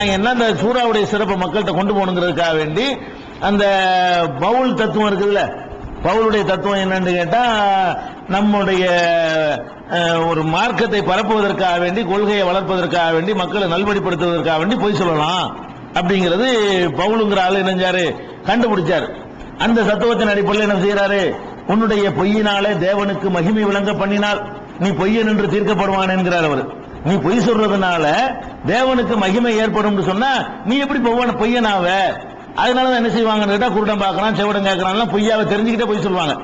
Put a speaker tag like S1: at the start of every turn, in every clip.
S1: என்ன அந்த சூறாவுடைய சிறப்பை மக்கள்கிட்ட கொண்டு போகணுங்கிறதுக்காக வேண்டி அந்த பவுல் தத்துவம் இருக்குதுல்ல? பவுலுடைய தத்துவம் என்னன்னு கேட்டா நம்முடைய ஒரு மார்க்கத்தை பரப்புவதற்காக வேண்டி கொள்கையை வளர்ப்பதற்காக வேண்டி மக்களை நல்வழிப்படுத்துவதற்காக வேண்டி பொய் சொல்லலாம். அப்படிங்கிறது பவுலுங்கிற ஆளு என்னஞ்சாரு கண்டுபிடிச்சாரு. அந்த தத்துவத்தின் அடிப்படையில் என்ன செய்யறாரு உன்னுடைய பொய்யினாலே தேவனுக்கு மகிமை விளங்க பண்ணினால் நீ பொய்யன் என்று தீர்க்கப்படுவான் என்கிறார் அவர். நீ பொய் சொல்றதுனால தேவனுக்கு மகிமை ஏற்படும் சொன்னா நீ எப்படி பொய்யான பொய்யனாவ? அதனால தான் என்ன செய்வாங்கன்னு கேட்டா குருடன் பார்க்கறான் செவடன் கேட்கறான் பொய்யாவை தெரிஞ்சுக்கிட்டே பொய் சொல்லுவாங்க.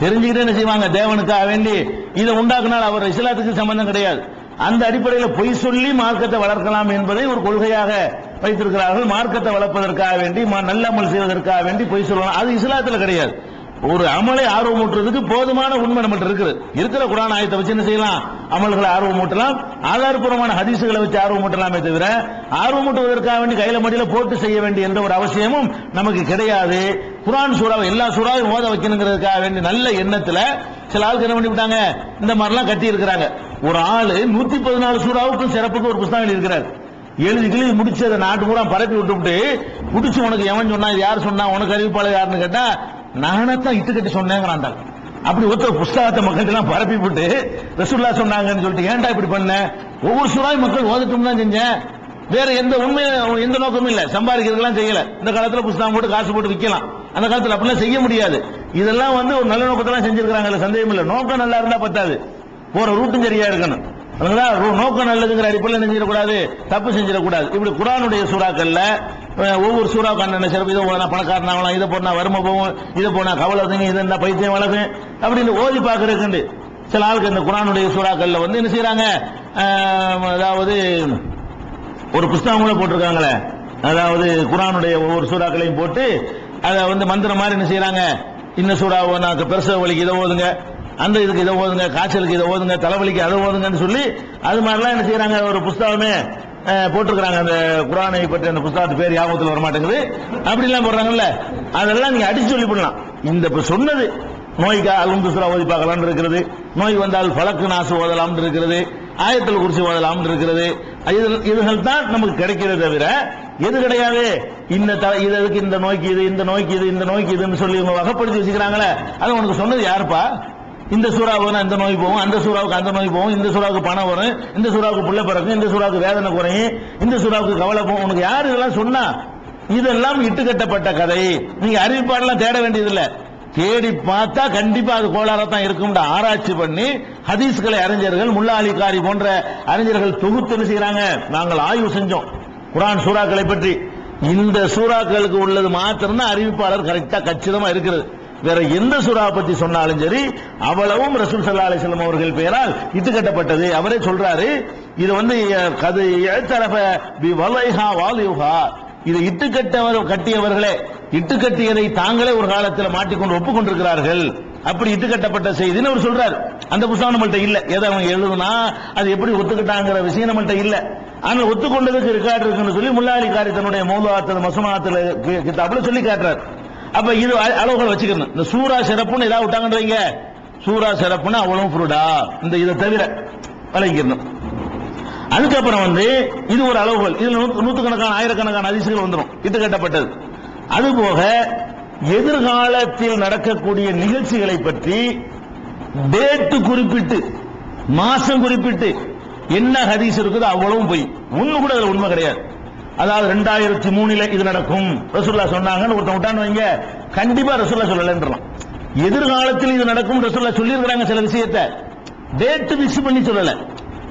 S1: தெரிஞ்சுக்கிட்டே என்ன செய்வாங்க? தேவனுக்காக வேண்டி இதை உண்டாக்குனால் அவர் இஸ்லாத்துக்கு சம்பந்தம் கிடையாது. அந்த அடிப்படையில் பொய் சொல்லி மார்க்கத்தை வளர்க்கலாம் என்பதை ஒரு கொள்கையாக வைத்திருக்கிறார்கள். மார்க்கத்தை வளர்ப்பதற்காக வேண்டி ம- நல்ல அமல் செய்வதற்காக வேண்டி பொய் சொல்லலாம். அது இஸ்லாத்துல கிடையாது. ஒரு அமலை ஆர்வமூட்டுறதுக்கு போதுமான உண்மை நம்மகிட்ட இருக்குது. இருக்கிற குரான் ஆயத்தை வச்சு என்ன செய்யலாம்? அமல்களை ஆர்வமூட்டலாம் ஆதாரபூர்வமான ஹதீசுகளை வச்சு ஆர்வமூட்டலாமே தவிர ஆர்வமூட்டுவதற்காக வேண்டி கையில மடியில போட்டு செய்ய வேண்டிய எந்த ஒரு அவசியமும் நமக்கு கிடையாது. குரான் சூறாவை எல்லா சூறாவையும் ஓத வைக்கணுங்கிறதுக்காக வேண்டி நல்ல எண்ணத்துல சில ஆளுக்கு என்ன பண்ணிவிட்டாங்க? இந்த மாதிரிலாம் கட்டி இருக்கிறாங்க. ஒரு ஆளு நூத்தி பதினாலு சூறாவுக்கும் சிறப்புக்கு ஒரு புஸ்தகம் எழுதியிருக்கிறார். எழுதி கிளி முடிச்சு அதை நாட்டு பூரா பரப்பி விட்டுவிட்டு முடிச்சு உனக்கு எவன் சொன்னா யார் சொன்னா உனக்கு அறிவிப்பாளர் யாருன்னு கேட்டா நானத்தான் இட்டு கட்டி சொன்னேங்கிறான் அப்படி ஒருத்தர் புஸ்தகத்தை மக்கள் எல்லாம் பரப்பி விட்டு ரசுல்லா சொன்னாங்கன்னு சொல்லிட்டு ஏன்டா இப்படி பண்ண? ஒவ்வொரு சுறாய் மக்கள் ஓதட்டும் தான் செஞ்சேன். வேற எந்த உண்மை எந்த நோக்கமும் இல்லை. சம்பாதிக்கிறதுலாம் செய்யல. இந்த காலத்துல புஸ்தகம் போட்டு காசு போட்டு விற்கலாம். அந்த காலத்துல அப்படிலாம் செய்ய முடியாது. இதெல்லாம் வந்து ஒரு நல்ல நோக்கத்தெல்லாம் செஞ்சிருக்காங்கல்ல சந்தேகம் இல்லை நோக்கம் நல்லா இருந்தா பத்தாது. போற ரூட்டும் சரியா இருக்கணும். நோக்கம் நல்லதுங்கிற அடிப்படையில் என்ன செஞ்சிடக்கூடாது தப்பு செஞ்சிடக்கூடாது. இப்படி குரானுடைய சூறாக்கள்ல ஒவ்வொரு சூறாவுக்கு அண்ணன் சிறப்பு இதை போனா பணக்காரன் ஆகலாம் இதை போனா வறுமை போகும் இதை போனா கவலை வந்து இதை என்ன பைத்தியம் வளர்க்கும் அப்படின்னு ஓதி பார்க்கறதுக்கு சில ஆளுக்கு இந்த குரானுடைய சூறாக்கள்ல வந்து என்ன செய்யறாங்க? அதாவது ஒரு புஸ்தகம் கூட போட்டிருக்காங்களே. அதாவது குரானுடைய ஒவ்வொரு சூறாக்களையும் போட்டு அதை வந்து மந்திரம் மாதிரி என்ன செய்யறாங்க? இந்த சூறா நான் பெருச வலிக்கு இதை ஓதுங்க. அந்த இதுக்கு இதை ஓதுங்க காய்ச்சலுக்கு இதை ஓதுங்க தலைவலிக்கு அதை ஓதுங்கன்னு சொல்லி அது மாதிரிலாம் என்ன செய்யறாங்க? ஒரு புஸ்தகமே போட்டிருக்கிறாங்க. அந்த குரானை பற்றி அந்த புஸ்தகத்து பேர் ஞாபகத்தில் வர மாட்டேங்குது அப்படிலாம் போடுறாங்கல்ல? அதெல்லாம் நீங்க அடிச்சு சொல்லி பண்ணலாம் இந்த இப்போ சொன்னது நோய்க்கு அலுந்து ஓதி பார்க்கலாம்னு இருக்கிறது நோய் வந்தால் பழக்கு நாசு ஓதலாம்னு இருக்கிறது ஆயத்தில் குறிச்சு ஓதலாம்னு இருக்கிறது இதுகள் தான் நமக்கு கிடைக்கிறது தவிர எது கிடையாது? இந்த த- இந்த நோய்க்கு இது இந்த நோய்க்கு இது இந்த நோய்க்கு இதுன்னு சொல்லி இவங்க வகைப்படுத்தி வச்சுக்கிறாங்களே. அது உனக்கு சொன்னது யாருப்பா? இந்த சூறாவுக்கு இந்த நோய் போகும் அந்த சூறாவுக்கு அந்த நோய் போகும் இந்த சூறாவுக்கு பணம் வரும் இந்த சூறாவுக்கு பிள்ளை பிறக்கும் இந்த சூறாவுக்கு வேதனை குறையும் இந்த சூறாவுக்கு கவலை போகும். உனக்கு யார் இதெல்லாம் சொன்னா? இதெல்லாம் இட்டுக்கட்டப்பட்ட கதை. நீங்க அறிவிப்பாடெல்லாம் தேட வேண்டியதில்லை. தேடி பார்த்தா கண்டிப்பா அது கோளாறா தான் இருக்கும் ஆராய்ச்சி பண்ணி ஹதீஸ்களை அறிஞர்கள் முல்லா அலிகாரி போன்ற அறிஞர்கள் தொகுத்து செய்யறாங்க? நாங்கள் ஆய்வு செஞ்சோம். குரான் சூறாக்களை பற்றி. இந்த சூறாக்களுக்கு உள்ளது மாத்திரம்தான் அறிவிப்பாளர் கரெக்டா கச்சிதமா இருக்கிறது. வேற எந்த சுறா பத்தி சொன்னாலும் சரி அவ்வளவும் ரசூல் சல்லா அலிஸ்லாம் அவர்கள் பெயரால் இட்டுக்கட்டப்பட்டது அவரே சொல்றாரு இது வந்து கது எழுத்தரப பி வலைஹா. வாலியுஹா இது இட்டுக்கட்டவர் கட்டியவர்களே இட்டு கட்டியதை தாங்களே ஒரு காலத்தில் மாட்டிக்கொண்டு ஒப்புக்கொண்டிருக்கிறார்கள். அப்படி இட்டுக்கட்டப்பட்ட செய்தின்னு அவர் சொல்றாரு. அந்த புத்தகம் நம்மள்ட்ட இல்ல. எதை அவங்க எழுதுனா அது எப்படி ஒத்துக்கிட்டாங்கிற விஷயம் நம்மள்ட்ட இல்ல. ஆனால் ஒத்துக்கொண்டதுக்கு ரெக்கார்டு இருக்குன்னு சொல்லி முல்லாலி காரி தன்னுடைய மௌலாத்தில் மசமாத்தில் கிதாபுல சொல்லி காட்டுறாரு. அப்ப இது அளவுகள் வச்சுக்கணும். இந்த சூரா சிறப்புன்னு ஏதாவது விட்டாங்கன்றீங்க. சூரா சிறப்புன்னு அவ்வளவு புருடா இந்த இதை தவிர வழங்கிடணும் அதுக்கப்புறம் வந்து இது ஒரு அளவுகள் இதுல நூத்து- நூத்துக்கணக்கான ஆயிரக்கணக்கான அதிசயங்கள் வந்துடும் இது கட்டப்பட்டது. அதுபோக எதிர்காலத்தில் நடக்கக்கூடிய நிகழ்ச்சிகளை பற்றி டேட்டு குறிப்பிட்டு மாசம் குறிப்பிட்டு என்ன ஹதீஸ் இருக்குதோ அவ்வளவும் போய். ஒண்ணு கூட அதுல உண்மை கிடையாது. அதாவது ரெண்டாயிரத்தி மூணுல இது நடக்கும். ரசூல்லா சொன்னாங்கன்னு ஒருத்தன் விட்டான்னு வைங்க. கண்டிப்பா ரசூல்லா சொல்லலன்றலாம். எதிர்காலத்தில் இது நடக்கும் ரசூல்லா சொல்லியிருக்கிறாங்க சில விஷயத்தை. டேட் மிஸ் பண்ணி சொல்லல.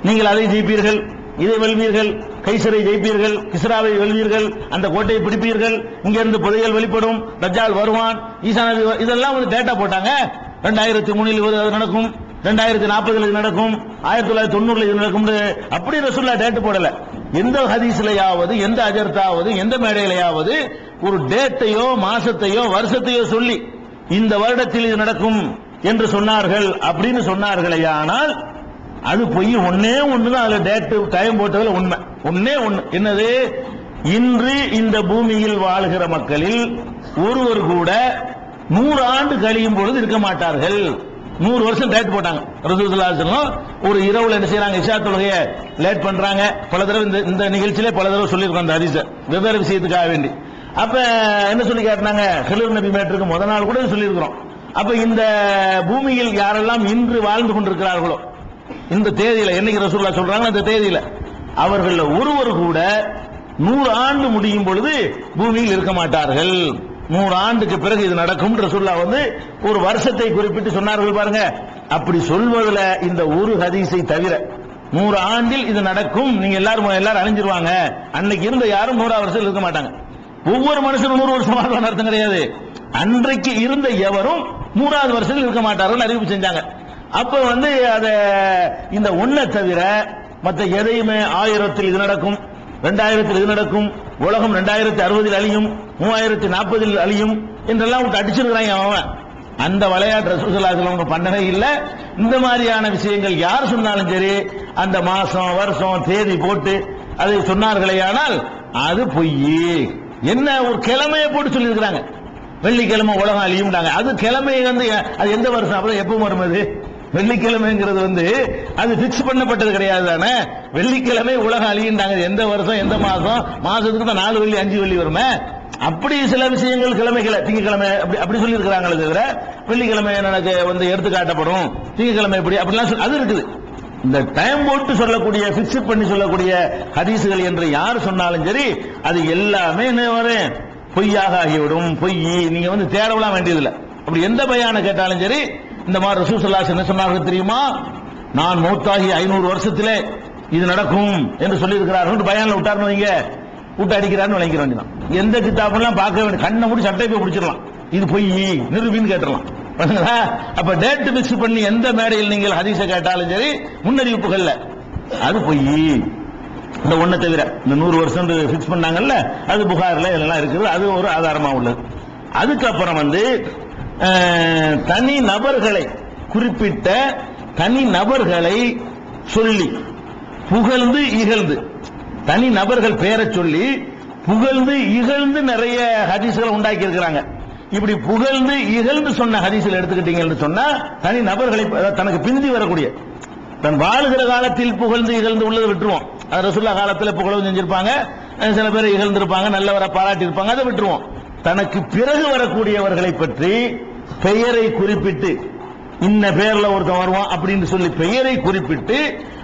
S1: நீங்கள் அதை ஜெயிப்பீர்கள் இதை வெல்வீர்கள் கைசரை ஜெயிப்பீர்கள் கிஸ்ராவை வெல்வீர்கள் அந்த கோட்டையை பிடிப்பீர்கள் இங்கிருந்து புதைகள் புதையல் வெளிப்படும் ரஜால் வருவான் ஈசான நபி- இதெல்லாம் வந்து டேட்டா போட்டாங்க. ரெண்டாயிரத்தி மூணில் அது நடக்கும். ரெண்டாயிரத்தி நாற்பதுல இது நடக்கும். ஆயிரத்தி தொள்ளாயிரத்தி தொண்ணூறுல இது நடக்கும் அப்படி ரசூல்லா டேட்டு போடல. எந்த ஹதீஸ்லயாவது எந்த அஜர்த்தாவது எந்த மேடையிலையாவது ஒரு டேட்டையோ மாசத்தையோ வருஷத்தையோ சொல்லி இந்த வருடத்தில் இது நடக்கும் என்று சொன்னார்கள் அப்படின்னு சொன்னார்களே ஆனால் அது பொய் ஒன்னே ஒண்ணுதான். அதுல டேட்டு டைம் போட்டதுல உண்மை. ஒன்னே ஒண்ணு. என்னது? இன்று இந்த பூமியில் வாழ்கிற மக்களில் ஒருவர் கூட நூறு ஆண்டு கழியும் பொழுது இருக்க மாட்டார்கள். நூறு வருஷம் டேட் போட்டாங்க. ரசூசலாசனம் ஒரு இரவுல என்ன செய்யறாங்க இஷா தொழுகையை லேட் பண்றாங்க. பல தடவை இந்த இந்த நிகழ்ச்சியிலே பல தடவை சொல்லியிருக்கோம் அந்த ஹதீஸ. வெவ்வேறு விஷயத்துக்காக வேண்டி. அப்ப என்ன சொல்லி கேட்டாங்க ஹெலூர் நபி மேட்டருக்கு முத நாள் கூட சொல்லியிருக்கிறோம். அப்ப இந்த பூமியில் யாரெல்லாம் இன்று வாழ்ந்து கொண்டிருக்கிறார்களோ இந்த தேதியில என்னைக்கு ரசூல்லா சொல்றாங்க அந்த தேதியில அவர்கள் ஒருவர் கூட நூறு ஆண்டு முடியும் பொழுது பூமியில் இருக்க மாட்டார்கள். நூறு ஆண்டுக்கு பிறகு இது நடக்கும் ரசுல்லா வந்து ஒரு வருஷத்தை குறிப்பிட்டு சொன்னார்கள் பாருங்க. அப்படி சொல்வதுல இந்த ஒரு ஹதீஸை தவிர நூறு ஆண்டில் இது நடக்கும். நீங்க எல்லாரும் எல்லாரும் அழிஞ்சிருவாங்க அன்னைக்கு இருந்த யாரும் நூறாவது வருஷம் இருக்க மாட்டாங்க. ஒவ்வொரு மனுஷனும் நூறு வருஷமாக அர்த்தம் கிடையாது. அன்றைக்கு இருந்த எவரும் நூறாவது வருஷத்தில் இருக்க மாட்டார்கள் அறிவிப்பு செஞ்சாங்க. அப்ப வந்து அத இந்த ஒன்றை தவிர மற்ற எதையுமே ஆயிரத்தில் இது நடக்கும். ரெண்டாயிரத்தில் இது நடக்கும் உலகம் ரெண்டாயிரத்தி அறுபதில் அழியும் மூவாயிரத்தி நாற்பதில் அழியும் என்றெல்லாம் விட்டு அடிச்சிருக்கிறாங்க அவன். அந்த விளையாட்டு ரசூசல்லாசல் அவங்க பண்ணவே இல்லை. இந்த மாதிரியான விஷயங்கள் யார் சொன்னாலும் சரி அந்த மாசம் வருஷம் தேதி போட்டு அதை சொன்னார்களே ஆனால் அது பொய் என்ன ஒரு கிழமையை போட்டு சொல்லியிருக்கிறாங்க. வெள்ளிக்கிழமை உலகம் அழியும்டாங்க அது கிழமை வந்து அது எந்த வருஷம்? அப்புறம் எப்போ வரும் அது? வெள்ளிக்கிழமைங்கிறது வந்து அது பிக்ஸ் பண்ணப்பட்டது கிடையாது தானே? வெள்ளிக்கிழமை உலகம் அழியின்றாங்க. எந்த வருஷம் எந்த மாசம் மாசத்துக்கு தான் நாலு வெள்ளி அஞ்சு வெள்ளி வருமே? அப்படி சில விஷயங்கள் கிழமைகளை திங்கக்கிழமை அப்படி அப்படி சொல்லி இருக்கிறாங்களே தவிர வெள்ளிக்கிழமை எனக்கு வந்து எடுத்து காட்டப்படும். திங்கக்கிழமை இப்படி அப்படிலாம் சொல்லி- அது இருக்குது. இந்த டைம் போட்டு சொல்லக்கூடிய பிக்ஸ் பண்ணி சொல்லக்கூடிய ஹதீசுகள் என்று யார் சொன்னாலும் சரி அது எல்லாமே என்ன வரும்? பொய்யாக ஆகிவிடும். பொய் நீங்க வந்து தேடவலாம் வேண்டியதில்லை. அப்படி எந்த பையான கேட்டாலும் சரி இந்த மாதிரி ரசூசல்லாஸ் என்ன சொன்னார்கள் தெரியுமா? நான் மௌத்தாகி ஐநூறு வருஷத்திலே இது நடக்கும் என்று சொல்லி இருக்கிறார்கள் பயான்ல விட்டாருன்னு வைங்க. விட்டு அடிக்கிறான்னு விளங்கிற வேண்டியதான் எந்த கித்தாபெல்லாம் பார்க்க வேண்டிய கண்ணை மூடி சட்டை போய் பிடிச்சிடலாம். இது பொய் நிரூபின்னு கேட்டுடலாம். பாத்தீங்களா? அப்ப டேட் மிக்ஸ் பண்ணி எந்த மேடையில் நீங்கள் ஹதீச கேட்டாலும் சரி முன்னறிவிப்புகள்ல. அது பொய். இந்த ஒன்றை தவிர இந்த நூறு வருஷம் ஃபிக்ஸ் பண்ணாங்கல்ல அது புகார்ல இதெல்லாம் இருக்குது. அது ஒரு ஆதாரமா உள்ளது. அதுக்கப்புறம் வந்து தனி நபர்களை குறிப்பிட்ட தனி நபர்களை சொல்லி புகழ்ந்து இகழ்ந்து. தனி நபர்கள் பேரை சொல்லி புகழ்ந்து இகழ்ந்து நிறைய ஹதீஸ்களை உண்டாக்கி இருக்கிறாங்க இப்படி புகழ்ந்து இகழ்ந்து சொன்ன ஹதீஸ்கள் எடுத்துக்கிட்டீங்கன்னு சொன்னா தனி நபர்களை தனக்கு பிந்தி வரக்கூடிய தன் வாழுகிற காலத்தில் புகழ்ந்து இகழ்ந்து உள்ளதை விட்டுருவோம். ரசுல்லா காலத்தில் புகழவும் செஞ்சிருப்பாங்க சில பேர் இகழ்ந்திருப்பாங்க நல்லவரை பாராட்டி இருப்பாங்க அதை விட்டுருவோம். தனக்கு பிறகு வரக்கூடியவர்களை பற்றி பெயரை குறிப்பிட்டு இன்ன பேர்ல ஒருத்தன் வருவான் அப்படின்னு சொல்லி பெயரை குறிப்பிட்டு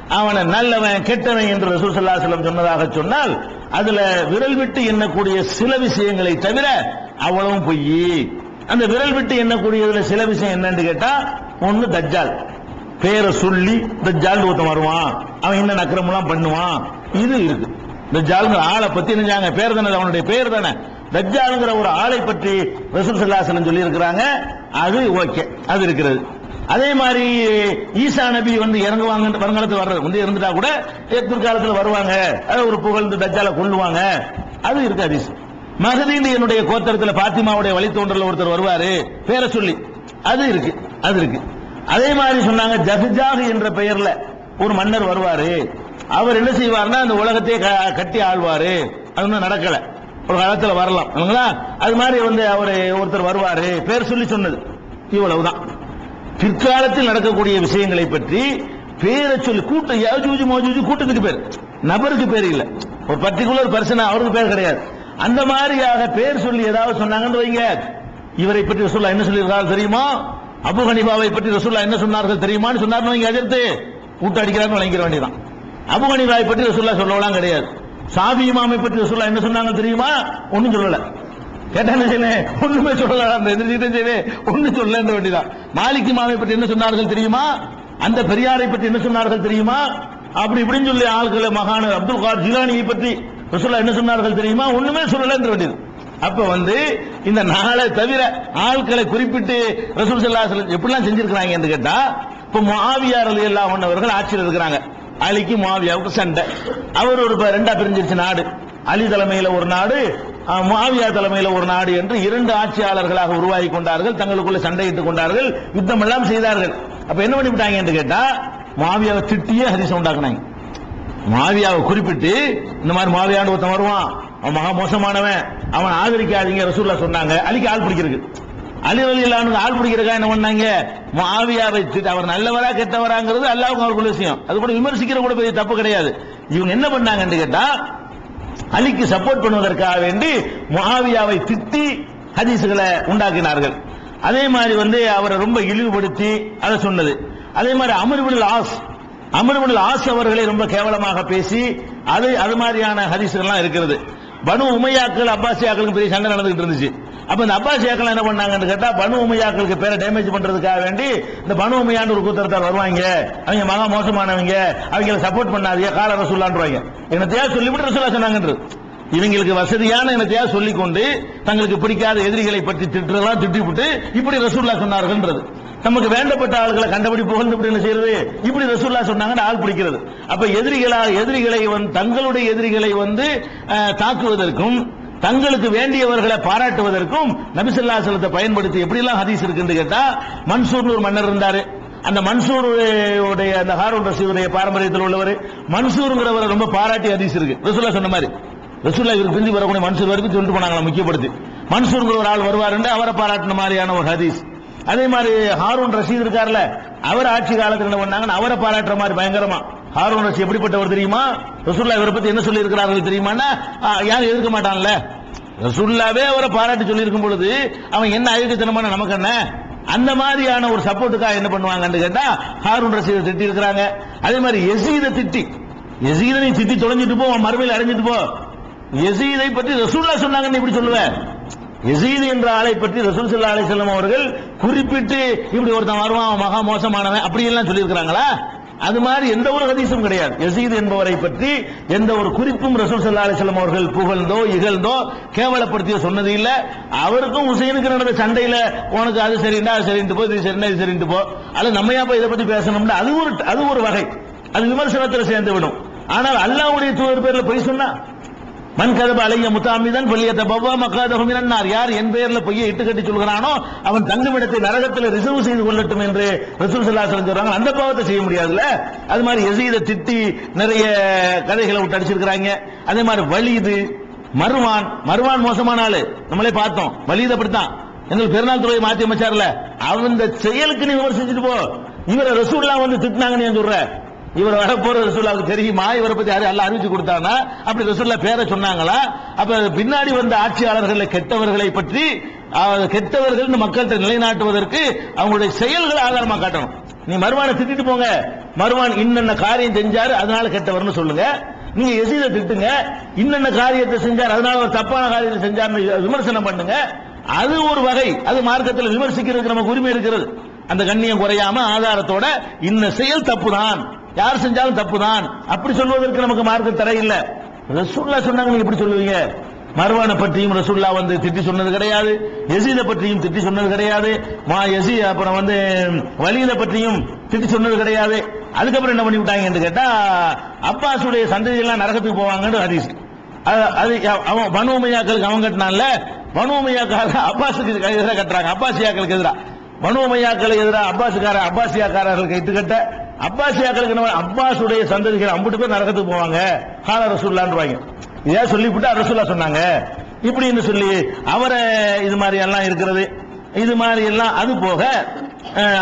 S1: அவனை நல்லவன் கெட்டவன் என்று ரசூல் ஸல்லல்லாஹு சொன்னதாக சொன்னால் அதுல விரல் விட்டு எண்ணக்கூடிய சில விஷயங்களை தவிர அவ்வளவும் பொய். அந்த விரல் விட்டு எண்ணக்கூடியதுல சில விஷயம் என்னன்னு கேட்டா ஒன்னு தஜ்ஜால். பேரை சொல்லி தஜ்ஜால் ஒருத்தன் வருவான். அவன் என்ன நக்கிரமெல்லாம் பண்ணுவான்? இது இருக்கு. தஜ்ஜாலுங்கிற ஆளை பத்தி நினைஞ்சாங்க பேர் தானே அவனுடைய பேர் தானே. தஜ்ஜாலுங்கிற ஒரு ஆளை பற்றி ரசூல் சல்லாசலம் சொல்லி இருக்கிறாங்க அது ஓகே. அது இருக்கிறது. அதே மாதிரி ஈசா நபி வந்து இறங்குவாங்க வருங்காலத்தில் வர்றது. வந்து இருந்துட்டா கூட பிற்காலத்தில் வருவாங்க. அது ஒரு புகழ்ந்து தஜ்ஜால கொள்ளுவாங்க அது இருக்கு ஹதீஸ். மகதீன் என்னுடைய கோத்தரத்தில் பாத்திமாவுடைய வழித்தோன்றல ஒருத்தர் வருவாரு. பேரை சொல்லி. அது இருக்கு. அது இருக்கு. அதே மாதிரி சொன்னாங்க ஜஹ்ஜாஹ் என்ற பெயர்ல ஒரு மன்னர் வருவாரு. அவர் என்ன செய்வார்னா அந்த உலகத்தையே க- கட்டி ஆழ்வாரு அது நடக்கல. ஒரு காலத்துல வரலாம். அது மாதிரி வந்து அவர் ஒருத்தர் வருவாரு. பேர் சொல்லி சொன்னது. இவ்வளவுதான். பிற்காலத்தில் நடக்கக்கூடிய விஷயங்களை பற்றி பேரை சொல்லி கூட்டம் யாஜூஜு மோஜூஜு கூட்டத்துக்கு பேர். நபருக்கு பேர் இல்லை. ஒரு பர்டிகுலர் பர்சன் அவருக்கு பேர் கிடையாது. அந்த மாதிரியாக பேர் சொல்லி ஏதாவது சொன்னாங்கன்னு வைங்க. இவரை பற்றி ரசூல்லா என்ன சொல்லியிருக்காரு தெரியுமா? அபு ஹனிபாவை பற்றி ரசூல்லா என்ன சொன்னார்கள் தெரியுமான்னு சொன்னார்னு வைங்க எதிர்த்து. கூட்ட அடிக்கிறான்னு வழங்கிற வேண்டியதான் அபு ஹனிபாவை பற்றி ரசூல்லா சொல்லலாம் கிடையாது. சாபி இமாமை பற்றி ரசூல்லா என்ன சொன்னாங்க தெரியுமா? ஒன்றும் சொல்லலை. கேட்டா என்ன ஒண்ணுமே அந்த எதிர்த்து செய்யணும் ஒண்ணு சொல்ல வேண்டியதான் மாலிக் இமாமை பற்றி என்ன சொன்னார்கள் தெரியுமா? அந்த பெரியாரை பற்றி என்ன சொன்னார்கள் தெரியுமா? அப்படி இப்படின்னு சொல்லி ஆள்களை மகான அப்துல் கார் ஜிலானியை பற்றி ரசூல்லா என்ன சொன்னார்கள் தெரியுமா? ஒண்ணுமே சொல்லல வேண்டியது அப்ப வந்து இந்த நாளை தவிர ஆட்களை குறிப்பிட்டு ரசூல் ஸல்லல்லாஹு எப்படிலாம் செஞ்சிருக்கிறாங்க என்று கேட்டா இப்ப மாவியார் அலி அல்லா அவர்கள் ஆட்சியில் இருக்கிறாங்க. அலிக்கு மாவியாவுக்கு சண்டை. அவர் ஒரு ரெண்டா பிரிஞ்சிருச்சு நாடு. அலி தலைமையில ஒரு நாடு மாவியா தலைமையில் தலைமையில ஒரு நாடு என்று இரண்டு ஆட்சியாளர்களாக உருவாகி கொண்டார்கள் தங்களுக்குள்ள சண்டையிட்டுக் கொண்டார்கள் யுத்தம் எல்லாம் செய்தார்கள். அப்ப என்ன பண்ணிவிட்டாங்க என்று கேட்டா மாவியாவை திட்டியே ஹரிசம் உண்டாக்குனாங்க. மாவியாவை குறிப்பிட்டு இந்த மாதிரி மாவியான்னு ஒருத்தன் வருவான் அவன் மகா மோசமானவன் அவன் ஆதரிக்காதீங்க ரசூல்லா சொன்னாங்க அலிக்கு ஆள் பிடிக்கிறது அலி ரலியல்லாஹு ஆள் பிடிக்கிறக்கா என்ன பண்ணாங்க? மாவியாவை திட்டு அவர் நல்லவரா கெட்டவராங்கிறது அல்லாஹ்வுக்கு அவருக்குள்ள விஷயம். அது கூட விமர்சிக்கிற கூட பெரிய தப்பு கிடையாது. இவங்க என்ன பண்ணாங்கன்னு கேட்டா அலிக்கு சப்போர்ட் பண்ணுவதற்காக வேண்டி முகாவியாவை திட்டி ஹதீஸ்களை உண்டாக்கினார்கள். அதே மாதிரி வந்து அவரை ரொம்ப இழிவுபடுத்தி அதை சொன்னது. அதே மாதிரி அமர்வுல் ஆஸ் அமர்வுல் ஆஸ் அவர்களை ரொம்ப கேவலமாக பேசி அது அது மாதிரியான ஹதீஸுகள்லாம் இருக்கிறது. பனு உமையாக்கள் அப்பாசியாக்களுக்கு பெரிய சண்டை நடந்துகிட்டு இருந்துச்சு. அப்ப இந்த அப்பாசியாக்கள் என்ன பண்ணாங்கன்னு கேட்டா பனு உமையாக்களுக்கு பேரை டேமேஜ் பண்றதுக்காக வேண்டி இந்த பனு உமையான்னு ஒரு கூத்தரத்தால் வருவாங்க. அவங்க மகா மோசமானவங்க. அவங்கள சப்போர்ட் பண்ணாதீங்க கால ரசூல்லான்றாங்க என்னத்தையா சொல்லிவிட்டு ரசூலா சொன்னாங்கன்றது இவங்களுக்கு வசதியான இனத்தையா சொல்லிக் கொண்டு தங்களுக்கு பிடிக்காத எதிரிகளை பற்றி திட்டுறதெல்லாம் திட்டிவிட்டு இப்படி ரசூல்லா சொன்னார்கள்ன்றது. நமக்கு வேண்டப்பட்ட ஆள்களை கண்டபடி புகழ்ந்து இப்படி என்ன செய்யறது? இப்படி ரசூல்லா சொன்னாங்கன்னு ஆள் பிடிக்கிறது. அப்ப எதிரிகளா எதிரிகளை வந்து தங்களுடைய எதிரிகளை வந்து தாக்குவதற்கும் தங்களுக்கு வேண்டியவர்களை பாராட்டுவதற்கும் நபிசல்லா செல்லத்தை பயன்படுத்தி எப்படிலாம் ஹதீஸ் இருக்குன்னு கேட்டா மன்சூர்னு மன்னர் இருந்தாரு. அந்த மன்சூர் உடைய அந்த ஹாரூன் ரஷீதுடைய பாரம்பரியத்தில் உள்ளவர். மன்சூருங்கிறவரை ரொம்ப பாராட்டி ஹதீஸ் இருக்கு. ரசூல்லா சொன்ன மாதிரி. ரசூல்லா இவருக்கு பிந்தி வரக்கூடிய மன்சூர் வரைக்கும் சொல்லிட்டு போனாங்களா முக்கியப்படுத்தி. மன்சூருங்கிற ஒரு ஆள் வருவாருன்னு அவரை பாராட்டின மாதிரியான ஒரு ஹதீஸ். அதே மாதிரி ஹாரூன் ரஷீத் இருக்கார்ல அவர் ஆட்சி காலத்தில் என்ன பண்ணாங்கன்னு அவரை பாராட்டுற மாதிரி பயங்கரமா. ஹாரூன் ரஷி எப்படிப்பட்டவர் தெரியுமா? ரசூல்லா இவரை பத்தி என்ன சொல்லி இருக்கிறார்கள் தெரியுமான்னா ஆ, யாரும் எதிர்க்க மாட்டான்ல. ரசூல்லாவே அவரை பாராட்டி சொல்லி இருக்கும் பொழுது அவன் என்ன அழுக்கத்தனமான நமக்கு என்ன? அந்த மாதிரியான ஒரு சப்போர்ட்டுக்காக என்ன பண்ணுவாங்கன்னு கேட்டா ஹாரூன் ரஷீதை திட்டி இருக்கிறாங்க. அதே மாதிரி எசீதை திட்டி. எசீதனை திட்டி தொலைஞ்சிட்டு போ அவன் மறுமையில் அடைஞ்சிட்டு போ. எசீதை பற்றி ரசூல்லா சொன்னாங்கன்னு இப்படி சொல்லுவேன் எசீது என்ற ஆளை பற்றி ரசூல் சல்லா அலைஹி அவர்கள் குறிப்பிட்டு இப்படி ஒருத்தன் வருவான் அவன் மகா மோசமானவன் அப்படி எல்லாம் சொல்லியிருக்கிறாங்களா? அது மாதிரி எந்த ஒரு ஹதீஸும் கிடையாது. யசீத் என்பவரை பற்றி எந்த ஒரு குறிப்பும் ரசூல் சல்லா அலைஹி அவர்கள் புகழ்ந்தோ இகழ்ந்தோ கேவலப்படுத்தியோ சொன்னது இல்ல. அவருக்கும் உசைனுக்கு நடந்த சண்டையில உனக்கு அது சரிண்டா அது சரிந்து போ இது சரிண்டா இது சரிந்து போ. அல்ல நம்மையா போய் இதை பத்தி பேசணும்னா அது ஒரு அது ஒரு வகை. அது விமர்சனத்தில் சேர்ந்து விடும். ஆனால் அல்லாவுடைய தூதர் பேர்ல பொய் சொன்னா? மண் கதப அலைய முத்தாமிதன் பள்ளியத்தை பவ்வா மக்காதகும் இறந்தார் யார் என் பெயர்ல பொய்யை இட்டு கட்டி சொல்கிறானோ அவன் தங்குமிடத்தை நரகத்தில் ரிசர்வ் செய்து கொள்ளட்டும் என்று ரசூல் சல்லாசலம் சொல்றாங்க. அந்த பாவத்தை செய்ய முடியாதுல்ல? அது மாதிரி எசீத திட்டி நிறைய கதைகளை விட்டு அடிச்சிருக்கிறாங்க. அதே மாதிரி வலிது மருவான். மருவான் மோசமான ஆளு. நம்மளே பார்த்தோம். வலிது அப்படித்தான். எங்களுக்கு பெருநாள் துறையை மாத்தி அமைச்சார்ல. அவன் இந்த செயலுக்கு நீ விமர்சிச்சுட்டு போ. இவரை ரசூல்லாம் வந்து திட்டினாங்கன்னு சொல்ற? இவர் வரப்போற ரசூல்லாவுக்கு தெரியுமா? இவரை பத்தி யாரும் எல்லாம் அறிவிச்சு கொடுத்தானா? அப்படி ரசூல்லா பேரை சொன்னாங்களா? அப்ப பின்னாடி வந்த ஆட்சியாளர்களை கெட்டவர்களை பற்றி கெட்டவர்கள் மக்கள்கிட்ட நிலைநாட்டுவதற்கு அவங்களுடைய செயல்களை ஆதாரமா காட்டணும். நீ மருவானை திட்டிட்டு போங்க. மருவான் இன்னென்ன காரியம் செஞ்சாரு அதனால கெட்டவர்னு சொல்லுங்க. நீங்க எசீத திட்டுங்க. இன்னென்ன காரியத்தை செஞ்சார் அதனால ஒரு தப்பான காரியத்தை செஞ்சார்னு விமர்சனம் பண்ணுங்க. அது ஒரு வகை. அது மார்க்கத்தில் விமர்சிக்கிறதுக்கு நமக்கு உரிமை இருக்கிறது. அந்த கண்ணியம் குறையாம ஆதாரத்தோட இந்த செயல் தப்பு தான் யார் செஞ்சாலும் தப்புதான். அப்படி சொல்வதற்கு நமக்கு மார்க்க தடை இல்லை. ரசூல்லா சொன்னாங்க நீங்க எப்படி சொல்லுவீங்க? மர்வானை பற்றியும் ரசூல்லா வந்து திட்டி சொன்னது கிடையாது. எசீத பற்றியும் திட்டி சொன்னது கிடையாது. மா எசி அப்புறம் வந்து வலியில பற்றியும் திட்டி சொன்னது கிடையாது. அதுக்கப்புறம் என்ன பண்ணி விட்டாங்கன்னு கேட்டா அப்பாசுடைய சந்ததி எல்லாம் நரகத்துக்கு போவாங்கன்னு ஹதீஸ். அது- அது அவன் பனுமையாக்களுக்கு அவன் கட்டினான்ல. பனு உமையாக்காக அப்பாஸுக்கு எதிராக கட்டுறாங்க. அப்பாசியாக்களுக்கு எதிராக. பனுமையாக்களுக்கு எதிராக அப்பாசுக்கார அப்பாசியாக்காரர்களுக்கு இட்டு கட்ட. அப்பாசியாக்களுக்கு அப்பாசுடைய சந்ததிகள் அம்புட்டு பேர் நரகத்துக்கு போவாங்க. ஹால ரசூல்லான்றாங்க ஏன் சொல்லிவிட்டு ரசூல்லா சொன்னாங்க. இப்படின்னு சொல்லி அவரை இது மாதிரி எல்லாம் இருக்கிறது. இது மாதிரி எல்லாம் அது போக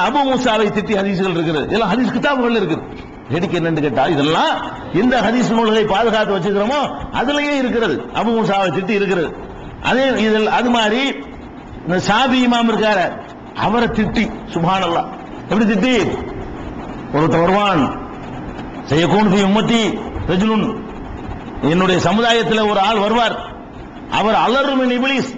S1: அபு மூசாவை திட்டி ஹதீஸ்கள் இருக்கிறது இதெல்லாம் ஹதீஸ் கிதாபுகள் இருக்குது. எடுக்க என்னன்னு கேட்டா இதெல்லாம் எந்த ஹதீஸ் நூல்களை பாதுகாத்து வச்சுக்கிறோமோ அதுலயே இருக்கிறது. அபு மூசாவை திட்டி இருக்கிறது. அதே இதில் அது மாதிரி இந்த சாபி இமாம் இருக்காரு. அவரை திட்டி சுபானல்லாம் எப்படி திட்டி? ஒருத்தர் வருவான். செய்யக்கூன் ஃபி உம்மத்தி ரஜுலுன். என்னுடைய சமுதாயத்தில் ஒரு ஆள் வருவார். அவர் அலரும் இப்லீஸ்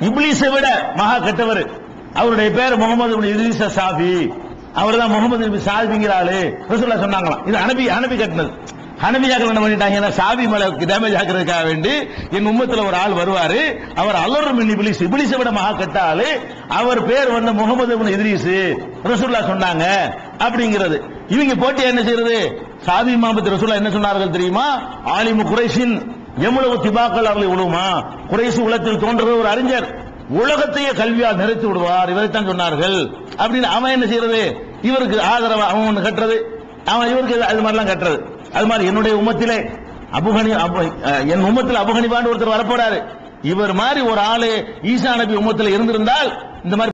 S1: இப்லீஸை விட மகா கெட்டவர். அவருடைய பேர் முகமது இப்னு சாஃபி அவர் தான் முகமது நபி சாஃபிங்கிற ஆளு ரசூலுல்லாஹ் சொன்னாங்களாம். இது அனுபி அனபி கட்டினது. ஹனபியாக்கள் என்ன பண்ணிட்டாங்கன்னா சாபி மலை டேமேஜ் ஆக்குறதுக்காக வேண்டி என் உம்மத்தில் ஒரு ஆள் வருவாரு. அவர் அலரும் இபிலிஸ் இபிலிஸை விட மகா கெட்ட ஆளு. அவர் பேர் வந்து முகமது இப்னு இத்ரீஸ். ரசூலுல்லாஹ் சொன்னாங்க. அப்படிங்கிறது. இவங்க போட்டி என்ன செய்யறது? சாதி மாபத்து ரசூலா என்ன சொன்னார்கள் தெரியுமா? ஆலிமு குறைஷின் எவ்வளவு திபாக்கள் அவர்களை உழுவுமா? குறைசு உலகத்தில் தோன்றது ஒரு அறிஞர். உலகத்தையே கல்வியால் நிறைத்து விடுவார். இவரைத்தான் சொன்னார்கள். அப்படின்னு அவன் என்ன செய்யறது? இவருக்கு ஆதரவா அவன் ஒண்ணு கட்டுறது? அவன் இவருக்கு அது மாதிரிலாம் கட்டுறது. அது மாதிரி என்னுடைய உமத்திலே அபுகனி அபு- அஹ், என் உம்மத்தில் அபுகனிபான்னு ஒருத்தர் வரப்போறாரு. இவர் மாதிரி ஒரு ஆளு ஈசா நபி உமத்தில் இருந்திருந்தால் இந்த மாதிரி